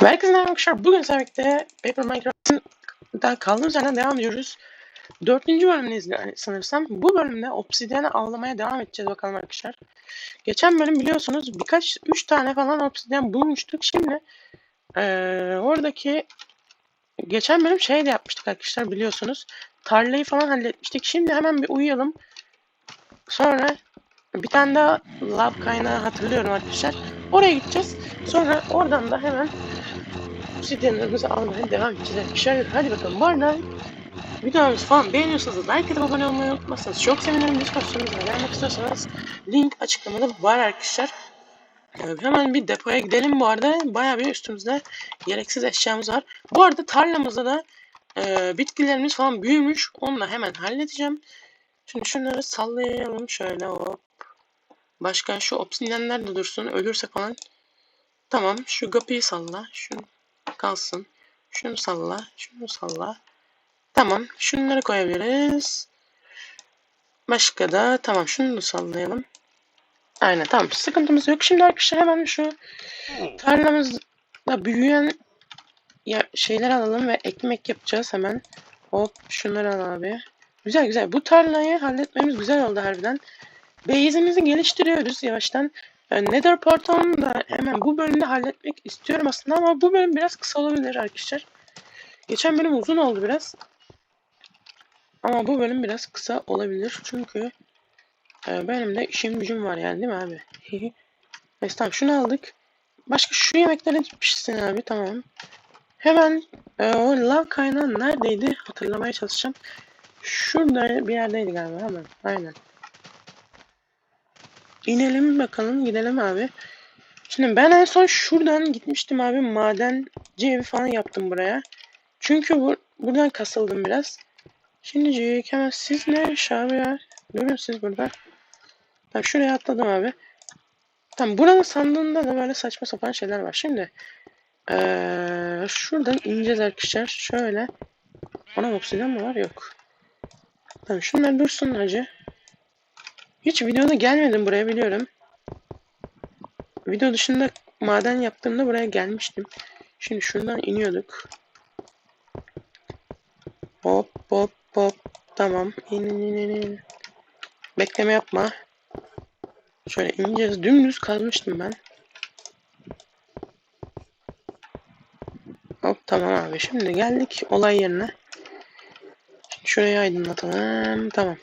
Herkese merhaba arkadaşlar. Bugün sizlerle birlikte Paper Minecraft'ın daha kaldığımız yerden devam ediyoruz. Dördüncü bölümdeyiz yani sanırsam. Bu bölümde obsidiyeni avlamaya devam edeceğiz bakalım arkadaşlar. Geçen bölüm biliyorsunuz birkaç, üç tane falan obsidiyen bulmuştuk. Şimdi eee, oradaki geçen bölüm şey de yapmıştık arkadaşlar biliyorsunuz. Tarlayı falan halletmiştik. Şimdi hemen bir uyuyalım. Sonra bir tane daha lav kaynağı hatırlıyorum arkadaşlar. Oraya gideceğiz. Sonra oradan da hemen obsidyenlerimizi almaya devam edeceğiz arkadaşlar. Hadi bakalım. Bu arada videomuzu falan beğeniyorsanız like edip abone olmayı unutmazsanız çok sevinirim. Discord gelmek istiyorsanız link açıklamada var arkadaşlar. Ee, hemen bir depoya gidelim bu arada. Bayağı bir üstümüzde gereksiz eşyamız var. Bu arada tarlamızda da e, bitkilerimiz falan büyümüş. Onu da hemen halledeceğim. Şimdi şunları sallayalım şöyle hop. Başka şu obsidyenler de dursun. Ölürse falan. Tamam. Şu kapıyı salla. Şunu kalsın. Şunu salla. Şunu salla. Tamam. Şunları koyabiliriz. Başka da tamam. Şunu da sallayalım. Aynen tamam. Sıkıntımız yok. Şimdi arkadaşlar hemen şu tarlamızda büyüyen ya şeyler alalım ve ekmek yapacağız hemen. Hop şunları al abi. Güzel güzel. Bu tarlayı halletmemiz güzel oldu harbiden. Base'imizi geliştiriyoruz yavaştan. Yani Nether portalını da hemen bu bölümde halletmek istiyorum aslında ama bu bölüm biraz kısa olabilir arkadaşlar. Geçen bölüm uzun oldu biraz. Ama bu bölüm biraz kısa olabilir çünkü e, benim de işim gücüm var yani değil mi abi? Neyse tamam şunu aldık. Başka şu yemekleri pişsin abi tamam. Hemen e, o lav kaynağı neredeydi hatırlamaya çalışacağım. Şurada bir yerdeydi galiba hemen. Aynen. İnelim bakalım gidelim abi. Şimdi ben en son şuradan gitmiştim abi madenci evi falan yaptım buraya. Çünkü bu, buradan kasıldım biraz. Şimdi hemen siz ne abi ya? Durun siz burada. Tamam şuraya atladım abi. Tamam buranın sandığında da böyle saçma sapan şeyler var. Şimdi ee, şuradan ineceğiz arkadaşlar. Şöyle. Ona obsidian mı var? Yok. Tamam şunlar dursun hacı. Hiç videoda gelmedim buraya biliyorum. Video dışında maden yaptığımda buraya gelmiştim. Şimdi şuradan iniyorduk. Hop hop hop. Tamam. İn in in in. Bekleme yapma. Şöyle ineceğiz. Dümdüz kazmıştım ben. Hop tamam abi. Şimdi geldik olay yerine. Şimdi şurayı aydınlatalım. Tamam.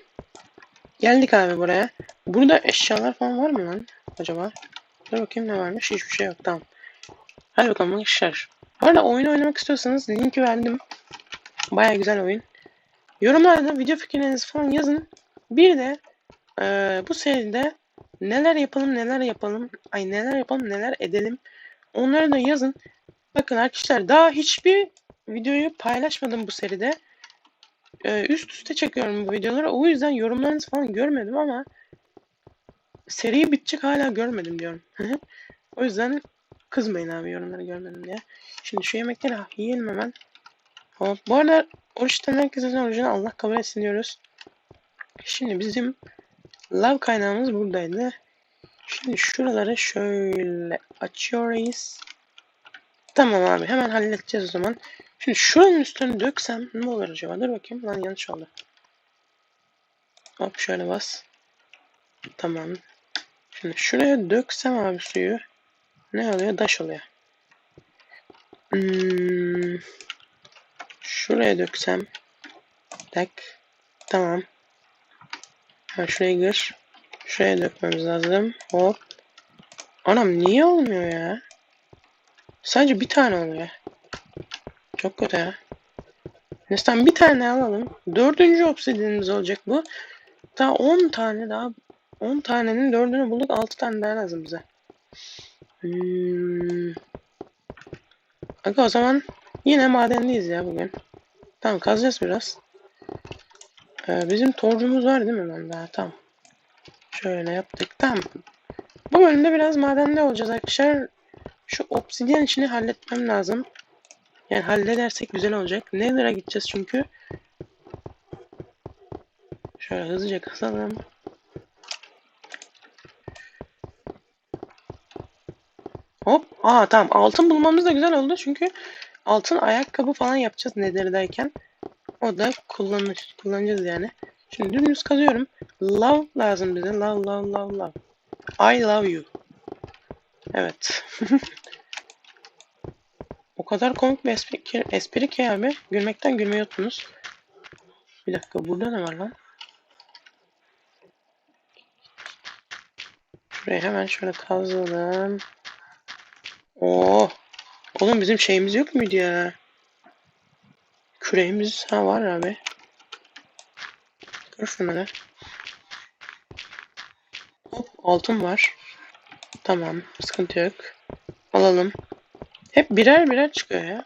Geldik abi buraya. Burada eşyalar falan var mı lan acaba? Dur bakayım ne varmış. Hiçbir şey yok. Tamam. Hadi bakalım arkadaşlar. Bu arada oyunu oynamak istiyorsanız linki verdim. Baya güzel oyun. Yorumlarda video fikirlerinizi falan yazın. Bir de e, bu seride neler yapalım neler yapalım. Ay neler yapalım neler edelim. Onları da yazın. Bakın arkadaşlar daha hiçbir videoyu paylaşmadım bu seride. Ee, üst üste çekiyorum bu videoları. O yüzden yorumlarınızı falan görmedim ama seri bitecek hala görmedim diyorum. o yüzden kızmayın abi yorumları görmedim diye. Şimdi şu yemekleri yiyelim hemen. Hop. Bu arada oruçtan herkesin orucunu Allah kabul etsin diyoruz. Şimdi bizim lav kaynağımız buradaydı. Şimdi şuraları şöyle açıyoruz. Tamam abi hemen halledeceğiz o zaman. Şimdi şuranın üstüne döksem ne olur acaba? Dur bakayım. Lan yanlış oldu. Hop şöyle bas. Tamam. Şimdi şuraya döksem abi suyu. Ne oluyor? Daş oluyor. Hmm. Şuraya döksem. Tak. Tamam. Ha şuraya gir. Şuraya dökmemiz lazım. Hop. Anam niye olmuyor ya? Sadece bir tane oluyor. Çok kötü ya. Neyse bir tane alalım. Dördüncü obsidianimiz olacak bu. Daha 10 tane daha 10 tanenin dördünü bulduk. 6 tane daha lazım bize. Hmm. Aga o zaman yine madendeyiz ya bugün. Tamam kazacağız biraz. Ee, bizim torcumuz var değil mi ben daha? Tamam. Şöyle yaptık. Tamam. Bu bölümde biraz madende olacağız arkadaşlar. Şu obsidyen işini halletmem lazım. Yani halledersek güzel olacak. Nether'a gideceğiz çünkü. Şöyle hızlıca kazalım. Hop. Aa tamam. Altın bulmamız da güzel oldu çünkü altın ayakkabı falan yapacağız Nether'dayken. O da kullanır, kullanacağız yani. Şimdi dümdüz kazıyorum. Love lazım bize. Love, love, love, love. I love you. Evet. kadar komik bir espri ki, espri ki abi. Gülmekten gülmeyi unuttunuz. Bir dakika burada ne var lan? Şuraya hemen şöyle kazalım. Oo. Oğlum bizim şeyimiz yok muydu ya? Küreğimiz ha var abi. Kır şunları. Hop altın var. Tamam sıkıntı yok. Alalım. Hep birer birer çıkıyor ya.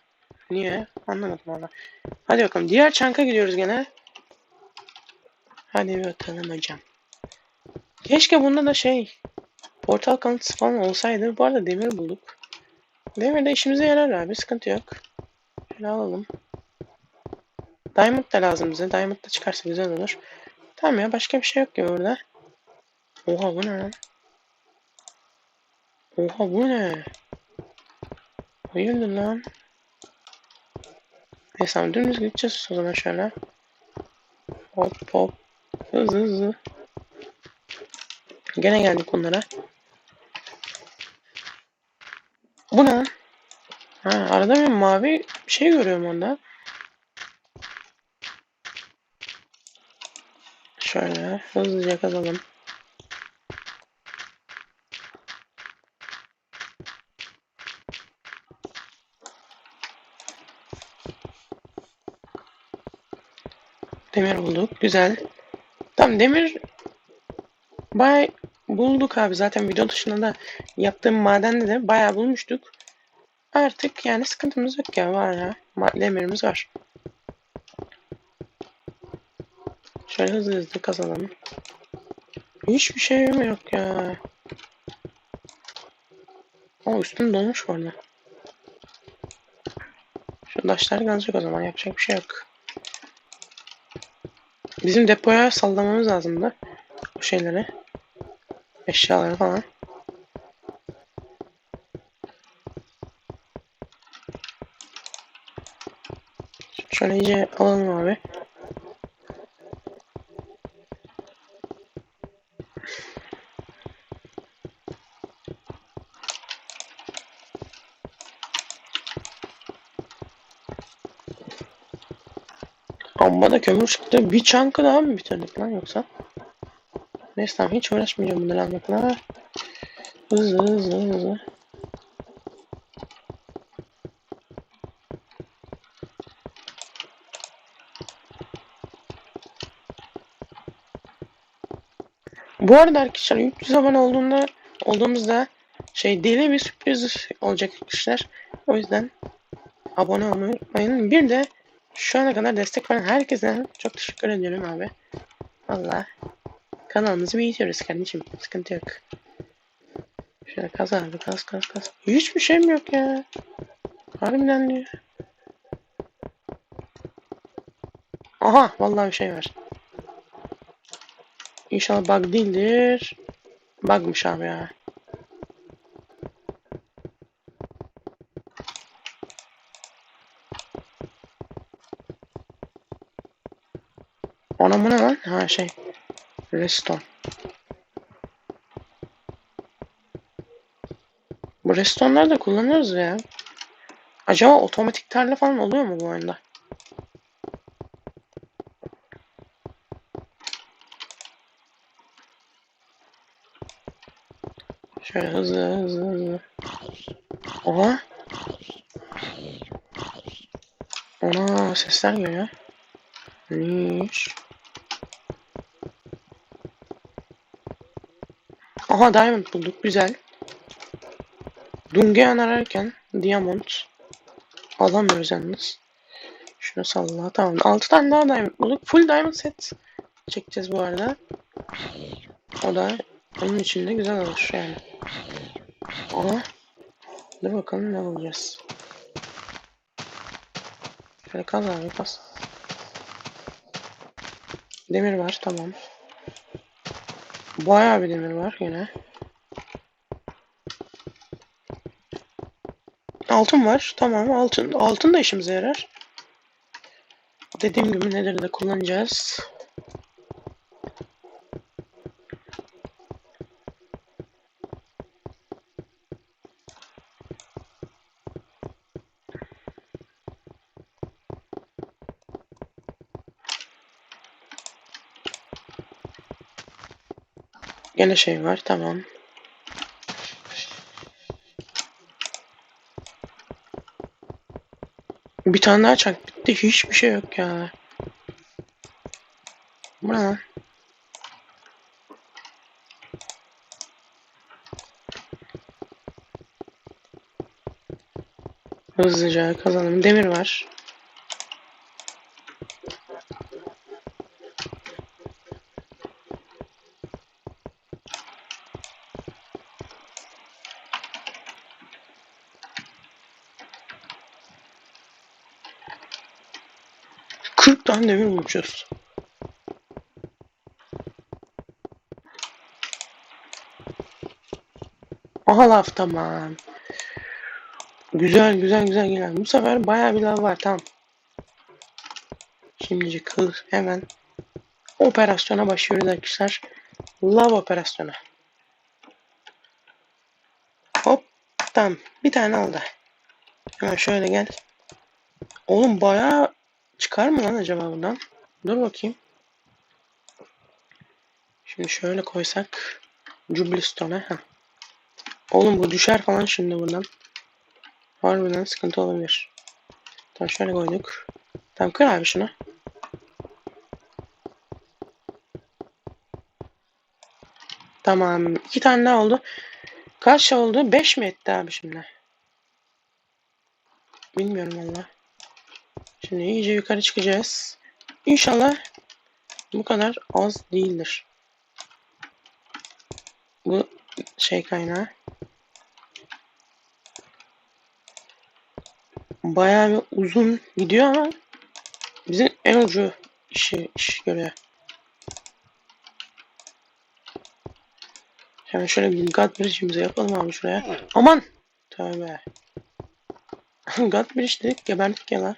Niye? Anlamadım valla. Hadi bakalım. Diğer çanka gidiyoruz gene. Hadi bakalım hocam. Keşke bunda da şey portal kanıtısı falan olsaydı. Bu arada demir bulduk. Demir de işimize yarar abi. Sıkıntı yok. Şöyle alalım. Diamond da lazım bize. Diamond da çıkarsa güzel olur. Tamam ya başka bir şey yok ki burada. Oha bu ne? Oha bu ne? Hayırdır lan? Neyse tamam dümdüz gideceğiz o zaman şöyle. Hop hop. Hızlı hızlı. Gene geldik bunlara. Bu ne? Ha, arada bir mavi şey görüyorum onda. Şöyle hızlıca kazalım. Demir bulduk. Güzel. Tamam demir bayağı bulduk abi. Zaten video dışında da yaptığım madende de bayağı bulmuştuk. Artık yani sıkıntımız yok ya. Var ya. Demirimiz var. Şöyle hızlı hızlı kazalım. Hiçbir şey yok ya. O üstüm dolmuş bu arada. Şu taşlar kazacak o zaman. Yapacak bir şey yok. Bizim depoya sallamamız lazımdı. Bu şeyleri. Eşyaları falan. Şöyle iyice alalım abi. Amma da kömür çıktı. Bir çankı daha mı bitirdik lan yoksa? Neyse tamam hiç uğraşmayacağım bunları almakla. Hızlı hızlı hızlı. Bu arada arkadaşlar 300 abone olduğunda olduğumuzda şey deli bir sürpriz olacak arkadaşlar. O yüzden abone olmayı unutmayın. Bir de şu ana kadar destek veren herkese çok teşekkür ediyorum abi. Valla kanalımızı büyütüyoruz kardeşim. Sıkıntı yok. Şöyle kaz abi kaz kaz kaz. Hiçbir şeyim yok ya. Harbiden diyor. Aha vallahi bir şey var. İnşallah bug değildir. Bugmış abi ya. Ona bu ne lan? Ha şey. Redstone. Bu redstone'ları da kullanıyoruz ya. Acaba otomatik tarla falan oluyor mu bu oyunda? Şöyle hızlı hızlı hızlı. Oha. Ona sesler geliyor. Niş. Aha diamond bulduk güzel. Dungeon ararken diamond alamıyoruz yalnız. Şunu salla tamam. 6 tane daha diamond bulduk. Full diamond set çekeceğiz bu arada. O da onun için de güzel olur yani. Aha. Dur bakalım ne bulacağız. Şöyle kaz abi kaz. Demir var tamam. Bayağı bir demir var yine. Altın var. Tamam altın. Altın da işimize yarar. Dediğim gibi neleri de kullanacağız. Gene şey var tamam. Bir tane daha çak bitti. Hiçbir şey yok ya. Bu ne? Hızlıca kazanım. Demir var. Kırk tane demir bulmuşuz. Aha lav tamam. Güzel güzel güzel güzel. Bu sefer bayağı bir lav var tamam. Şimdicik hız hemen operasyona başlıyoruz arkadaşlar. Lav operasyonu. Hop tamam. Bir tane oldu. Hemen şöyle gel. Oğlum bayağı çıkar mı lan acaba buradan? Dur bakayım. Şimdi şöyle koysak. Jubilistone'a. Heh. Oğlum bu düşer falan şimdi buradan. Harbiden sıkıntı olabilir. Tamam şöyle koyduk. Tamam kır abi şunu. Tamam. iki tane daha oldu. Kaç oldu? Beş mi etti abi şimdi? Bilmiyorum valla. Şimdi iyice yukarı çıkacağız. İnşallah bu kadar az değildir. Bu şey kaynağı. Bayağı bir uzun gidiyor ama bizim en ucu işi iş görüyor. Hemen şöyle bir God Bridge'imizi yapalım abi şuraya. Aman! Tövbe. God Bridge dedik geberdik ya lan.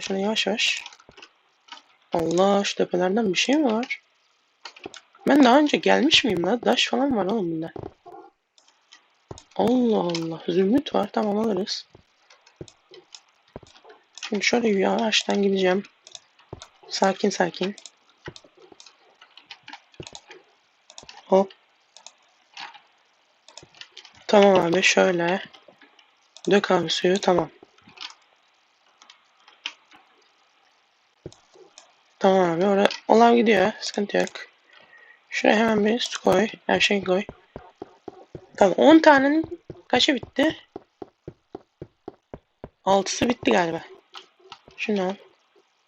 Şöyle yavaş yavaş. Allah şu tepelerden bir şey mi var? Ben daha önce gelmiş miyim lan? Daş falan var oğlum bunda. Allah Allah. Zümrüt var. Tamam alırız. Şimdi şöyle yavaştan gideceğim. Sakin sakin. Hop. Tamam abi şöyle. Dök abi suyu. Tamam abi olav gidiyor. Sıkıntı yok. Şuraya hemen bir su koy. Her şeyi koy. Tamam 10 tanenin kaçı bitti? 6'sı bitti galiba. Şunu al.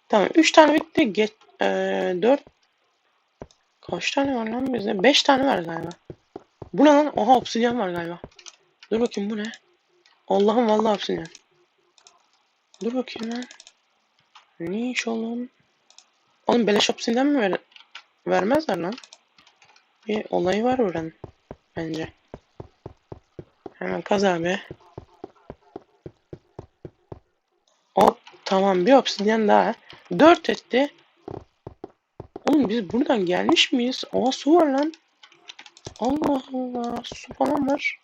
Tamam 3 tane bitti. Get, ee, 4 Kaç tane var lan bizde? 5 tane var galiba. Bu ne lan? Oha obsidyen var galiba. Dur bakayım bu ne? Allah'ım vallahi obsidyen. Dur bakayım lan. Ne iş oğlum? Oğlum beleş obsidyen mi ver vermezler lan? Bir olayı var buranın. Bence. Hemen kaz abi. Hop tamam bir obsidyen daha. 4 etti. Oğlum biz buradan gelmiş miyiz? Aa su var lan. Allah Allah su falan var.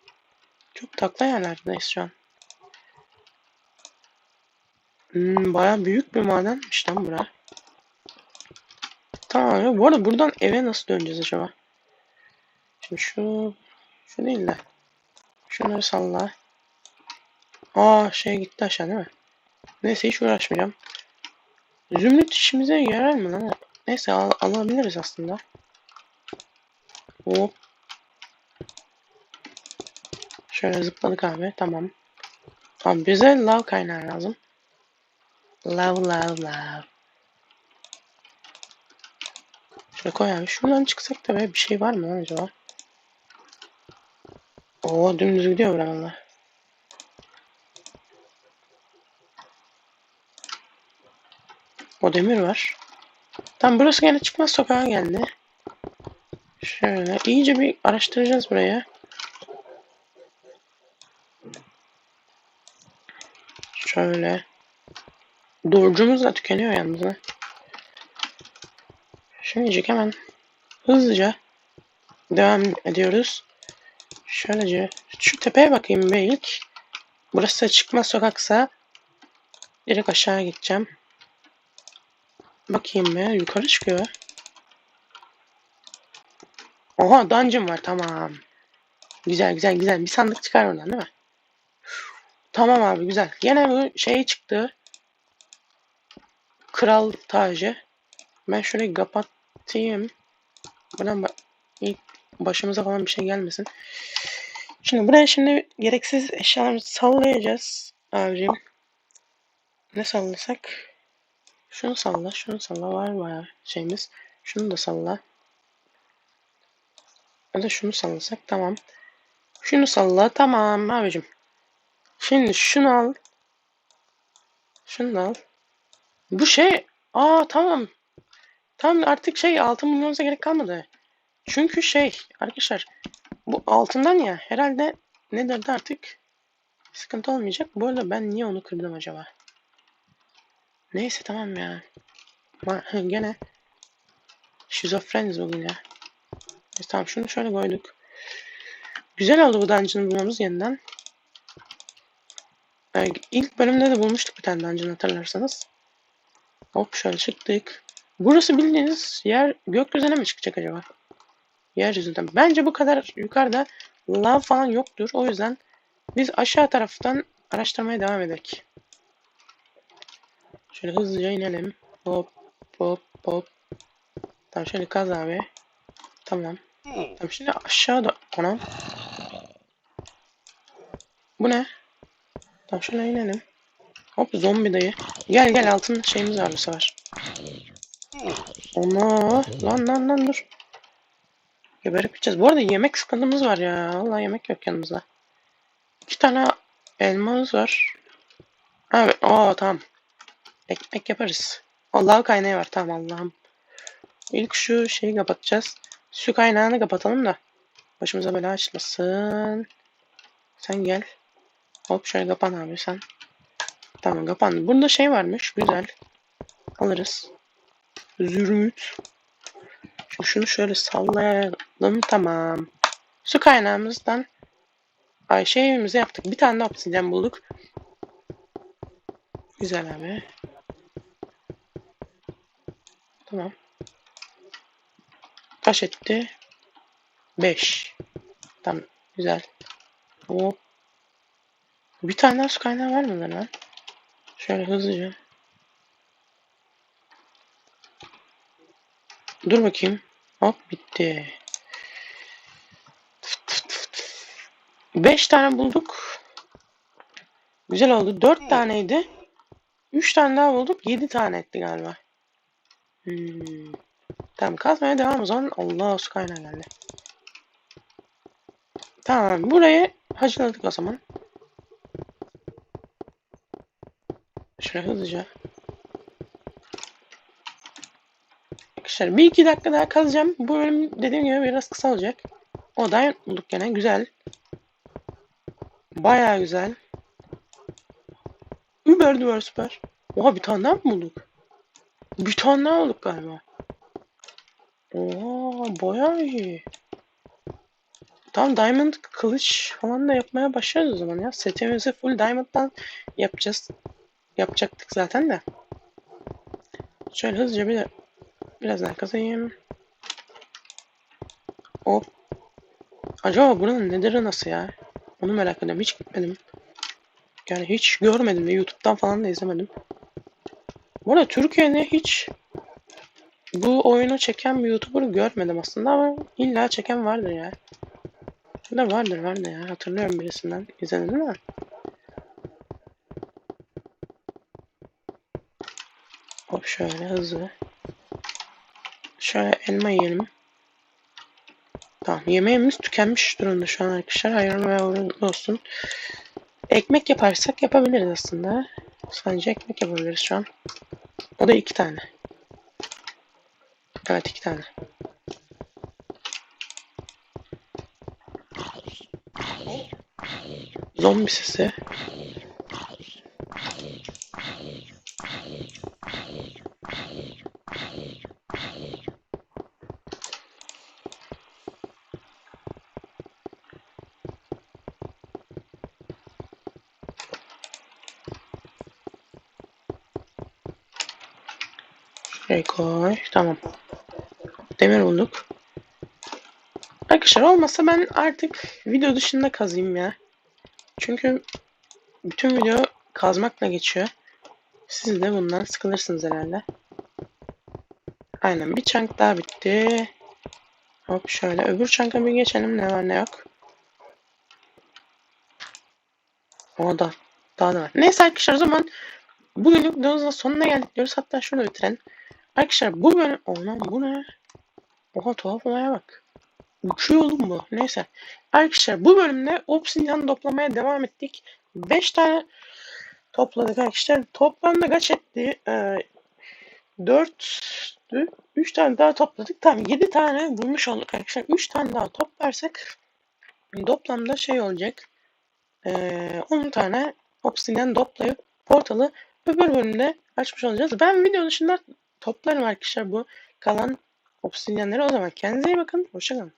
Çok takla yerlerdeyiz şu an. Hmm, Baya büyük bir madenmiş lan bura. Tamam ya. Bu arada buradan eve nasıl döneceğiz acaba? Şimdi şu... Şu değil de. Şunları salla. Aa şey gitti aşağı değil mi? Neyse hiç uğraşmayacağım. Zümrüt işimize yarar mı lan? Neyse al alabiliriz aslında. Hop. Şöyle zıpladık abi. Tamam. Tamam bize lav kaynağı lazım. Lav lav lav. Şöyle koy. Şuradan çıksak da bir şey var mı lan acaba? Oo dümdüz gidiyor bura valla. O demir var. Tam burası gene çıkmaz sokağa geldi. Şöyle iyice bir araştıracağız buraya. Şöyle. Doğrucumuz da tükeniyor yalnız. ha. Şimdicik hemen hızlıca devam ediyoruz. Şöylece şu tepeye bakayım be. Burası çıkmaz sokaksa direkt aşağı gideceğim. Bakayım be yukarı çıkıyor. Oha dungeon var tamam. Güzel güzel güzel bir sandık çıkar oradan değil mi? Tamam abi güzel. Yine bu şey çıktı. Kral tacı. Ben şurayı kapatayım. Buradan ba ilk başımıza falan bir şey gelmesin. Şimdi buraya şimdi gereksiz eşyalarımızı sallayacağız abicim. Ne sallasak? Şunu salla, şunu salla. Var bayağı şeyimiz. Şunu da salla. Ya da şunu sallasak tamam. Şunu salla tamam abicim. Şimdi şunu al. Şunu al. Bu şey aa tamam. Tam artık şey altın bulmamıza gerek kalmadı. Çünkü şey arkadaşlar bu altından ya herhalde ne derdi artık sıkıntı olmayacak. Bu arada ben niye onu kırdım acaba? Neyse tamam ya. Ama gene şizofreniz bugün ya. Neyse, tamam şunu şöyle koyduk. Güzel oldu bu dungeon'ı bulmamız yeniden. Yani ilk bölümde de bulmuştuk bir tane dungeon hatırlarsanız. Hop şöyle çıktık. Burası bildiğiniz yer gökyüzüne mi çıkacak acaba? Yeryüzünden. Bence bu kadar yukarıda lav falan yoktur. O yüzden biz aşağı taraftan araştırmaya devam edelim. Şöyle hızlıca inelim. Hop hop hop. Tamam şöyle kaz abi. Tamam. Tamam şimdi aşağıda. Anam. Bu ne? Tamam şöyle inelim. Hop zombi dayı. Gel gel altın şeyimiz var bu sefer. Ona lan lan lan dur. Geberip gideceğiz. Bu arada yemek sıkıntımız var ya. Vallahi yemek yok yanımızda. İki tane elmamız var. Evet. Oo tamam. Ekmek yaparız. O lav kaynağı var. Tamam Allah'ım. İlk şu şeyi kapatacağız. Su kaynağını kapatalım da. Başımıza bela açmasın. Sen gel. Hop şöyle kapan abi sen. Tamam kapandı. Burada şey varmış. Güzel. Alırız. Zürmüt. Şimdi şunu şöyle sallayalım. Tamam. Su kaynağımızdan ay şeyimizi yaptık. Bir tane de obsidyen bulduk. Güzel abi. Tamam. Kaç etti? 5. Tamam. Güzel. Hop. Bir tane daha su kaynağı var mı lan? Şöyle hızlıca. Dur bakayım. Hop bitti. 5 tane bulduk. Güzel oldu. 4 taneydi. 3 tane daha bulduk. 7 tane etti galiba. Hmm. Tamam kazmaya devam o zaman. Allah su kaynağı geldi. Tamam burayı hacıladık o zaman. Şöyle hızlıca. Arkadaşlar bir iki dakika daha kazacağım. Bu bölüm dediğim gibi biraz kısa olacak. O da bulduk gene güzel. Baya güzel. Über duvar süper. Oha bir tane daha mı bulduk? Bir tane daha bulduk galiba. Oha baya iyi. Tamam diamond kılıç falan da yapmaya başlarız o zaman ya. Setimizi full diamond'dan yapacağız. Yapacaktık zaten de. Şöyle hızlıca bir de biraz daha kazayım. Hop. Acaba buranın nedir nasıl ya? Onu merak ediyorum. Hiç gitmedim. Yani hiç görmedim ve YouTube'dan falan da izlemedim. Bu arada Türkiye'de hiç bu oyunu çeken bir YouTuber görmedim aslında ama illa çeken vardır ya. Da vardır vardır ya. Hatırlıyorum birisinden izledim mi? Hop şöyle hızlı. Şöyle elma yiyelim. Tamam yemeğimiz tükenmiş durumda şu an arkadaşlar. Hayırlı ve olsun. Ekmek yaparsak yapabiliriz aslında. Sadece ekmek yapabiliriz şu an. O da iki tane. Evet iki tane. Zombi sesi. Şuraya koy. Tamam. Demir bulduk. Arkadaşlar olmasa ben artık video dışında kazayım ya. Çünkü bütün video kazmakla geçiyor. Siz de bundan sıkılırsınız herhalde. Aynen bir çank daha bitti. Hop şöyle öbür çanka bir geçelim ne var ne yok. O da daha da var. Neyse arkadaşlar o zaman bugünlük videomuzun sonuna geldik diyoruz. Hatta şunu bitirelim. Arkadaşlar bu bölüm... Oğlum bu ne? Oha tuhaf olaya bak. Uçuyor oğlum bu. Neyse. Arkadaşlar bu bölümde obsidyen toplamaya devam ettik. 5 tane topladık arkadaşlar. Toplamda kaç etti? Ee, 4 3 tane daha topladık. Tamam 7 tane bulmuş olduk arkadaşlar. 3 tane daha toplarsak toplamda şey olacak. Ee, 10 tane obsidyen toplayıp portalı öbür bölümde açmış olacağız. Ben video dışında toplarım arkadaşlar bu kalan obsidyenleri. O zaman kendinize iyi bakın. Hoşçakalın.